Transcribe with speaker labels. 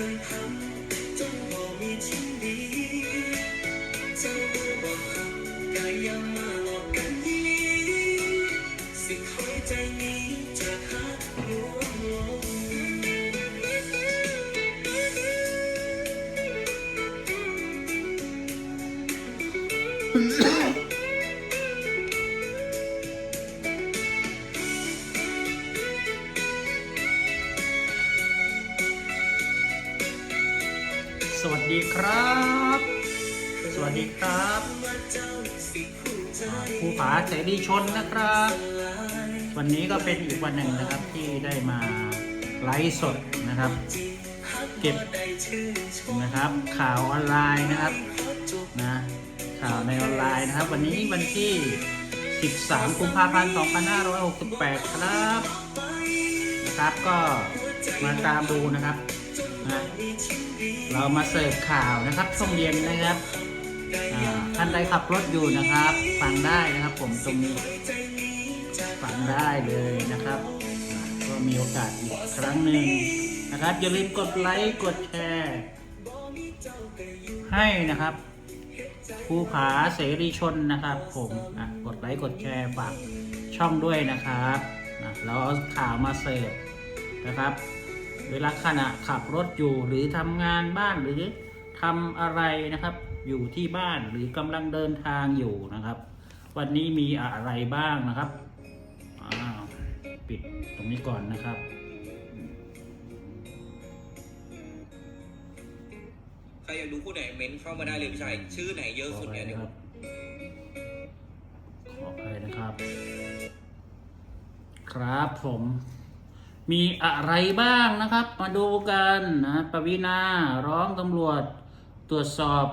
Speaker 1: มันทำจงบอกมีชิ้นดีเจ้าบอกคำกายยังมาหลอกกันยีสิคอยใจนี้จะหักลวงอ
Speaker 2: สวัสดีครับ
Speaker 1: สวัสดีครับภูผาเสรีชนนะครับ ว
Speaker 2: ันนี้ก็เป็นอีกวันหนึ่งนะครับที่ได้มาไลฟ์สดนะครับ
Speaker 1: เก็บนะครับ
Speaker 2: ข่าวออนไลน์นะครับนะข่าวในออนไลน์นะครับ วันนี้วันที่ 13 กุมภาพันธ์ 2568 ครับนะครับก็
Speaker 1: มาตามดูนะครั
Speaker 2: บ
Speaker 1: นะเรามา
Speaker 2: เสิร์ฟข่าวนะครับช่วงเย็นนะครับ
Speaker 1: ท่านใดขับรถอยู่นะครับ ฟังได
Speaker 2: ้นะครับ ผมตรงนี้
Speaker 1: ฟังได้เลยนะครับ
Speaker 2: ก็มีโอกาสอีกครั้งหนึ่งนะครับอย่าลืมกดไลค์กดแชร์
Speaker 1: ให้
Speaker 2: นะครับ
Speaker 1: ภูผาเ
Speaker 2: สรีชนนะครับ ผมอะกดไลค์กดแชร์ฝากช่องด้วยนะครับนะเราเอาข่าวมาเสิร์ฟนะครับ เวลาขณะขับรถอยู่หรือทำงานบ้านหรือทำอะไรนะครับ อยู่ที่บ้านหรือกำลังเดินทางอยู่นะครับ วันนี้มีอะไรบ้างนะครับอ้าวปิดตรงนี้ก่อนนะครับ
Speaker 3: ใครอยากดูคู่ไหนเม้นเข้ามาได้เลยพี่ชายชื่อไหนเยอะขอสุดอภัเนี่ยยเดี๋ยวนะครั
Speaker 2: บ ขออภัยนะครับ ครับผม มีอะไรบ้างนะครับ มาดูกันนะปวีนาร้องตำรวจตรวจสอบ